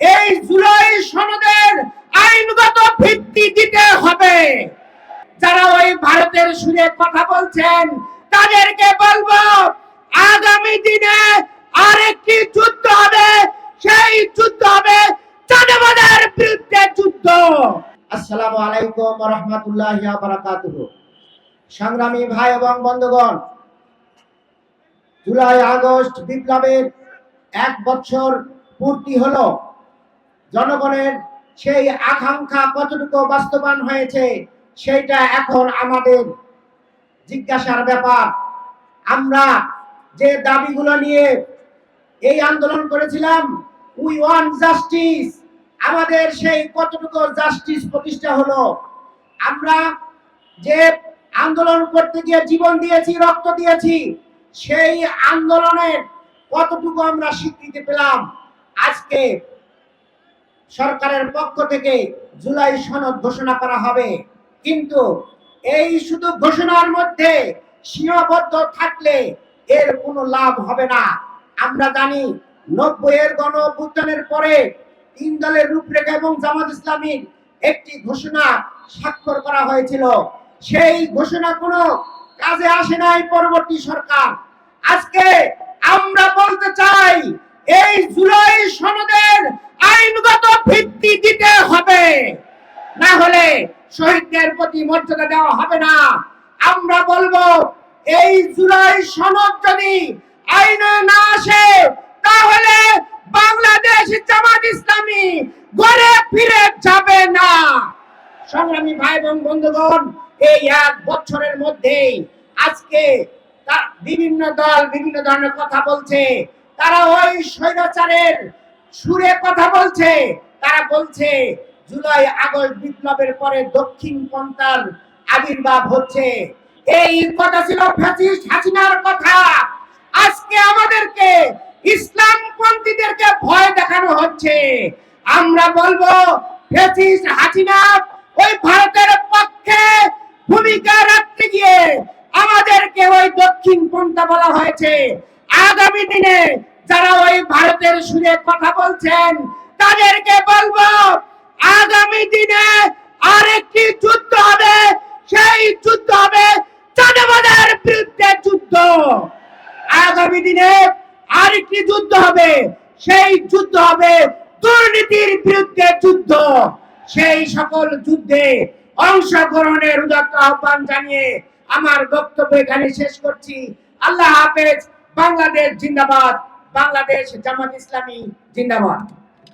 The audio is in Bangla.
এই জুলাই সনদের আইনগত ভিত্তি দিতে হবে। যারা ওই ভারতের সুরে কথা বলছেন, তাদেরকে বলব, আগামী দিনে আরেকটি যুদ্ধ হবে। সেই যুদ্ধ হবে চাঁদাবাদের বিরুদ্ধে যুদ্ধ। আসসালামু আলাইকুম রহমতুল্লাহ বারাকাতুহু। সংগ্রামী ভাই এবং বন্ধুগণ, জুলাই আগস্ট বিপ্লবের এক বছর পূর্তি হলো। জনগণের সেই আকাঙ্ক্ষা কতটুকু বাস্তবায়ন হয়েছে, সেইটা এখন আমাদের জিজ্ঞাসার ব্যাপার। আমরা যে দাবিগুলো নিয়ে এই আন্দোলন করেছিলাম উই ওয়ান জাস্টিস আমাদের সেই কতটুকু জাস্টিস প্রতিষ্ঠা হলো। আমরা যে আন্দোলন করতে গিয়ে জীবন দিয়েছি, রক্ত দিয়েছি, সেই আন্দোলনের কতটুকু আমরা স্বীকৃতি পেলাম, আজকে সরকারের পক্ষ থেকে জুলাই সনদ ঘোষণা করা হবে। কিন্তু এই শুধু ঘোষণার মধ্যে সীমাবদ্ধ থাকলে এর কোনো লাভ হবে না। আমরা জানি নব্বই এর গণ অভ্যুত্থানের পরে তিন দলের রূপরেখা এবং জামাত ইসলামীর একটি ঘোষণা স্বাক্ষর করা হয়েছিল। সেই ঘোষণা কোনো কাজে আসে নাই পরবর্তী সরকার। আজকে আমরা বলতে চাই, এই জুলাই সনদের আইনগত ভিত্তি দিতে হবে না হলে শহীদদের প্রতি মর্যাদা দেওয়া হবে না। আমরা বলব, এই জুলাই সনদ যদি আইনে না আসে, তাহলে বাংলাদেশ জামাত ইসলামী ঘরে ফিরে যাবে না। সংগ্রামী ভাই এবং বন্ধুগণ, এই এক বছরের মধ্যেই আজকে বিভিন্ন দল বিভিন্ন ধরনের কথা বলছে। তারা ওই স্বৈরাচারের সুরে কথা বলছে। তারা বলছে জুলাই আগস্ট বিপ্লবের পরে দক্ষিণ পন্থার আবির্ভাব হচ্ছে। এই কথা ছিল ফ্যাসিস্ট হাসিনার কথা। আজকে আমাদেরকে ইসলাম পন্থীদেরকে ভয় দেখানো হচ্ছে। আমরা বলব, ফ্যাসিস্ট হাসিনা ওই ভারতের পক্ষে ভূমিকা রাখতে গিয়ে আমাদেরকে ওই দক্ষিণ পন্থা বলা হয়েছে। আগামী দিনে যারা ওই ভারতের সুরে কথা বলছেন, তাদেরকে বলব আগামী দিনে আরেকটি যুদ্ধ হবে। সেই যুদ্ধ হবে চাঁদাবাদের বিরুদ্ধে যুদ্ধ। আগামী দিনে আরেকটি যুদ্ধ হবে। সেই যুদ্ধ হবে দুর্নীতির বিরুদ্ধে যুদ্ধ। সেই সকল যুদ্ধে অংশগ্রহণের উদাত্ত আহ্বান জানিয়ে আমার বক্তব্য এখানে শেষ করছি। আল্লাহ হাফেজ, বাংলাদেশ জিন্দাবাদ, বাংলাদেশ জামাত ইসলামী জিন্দাবাদ।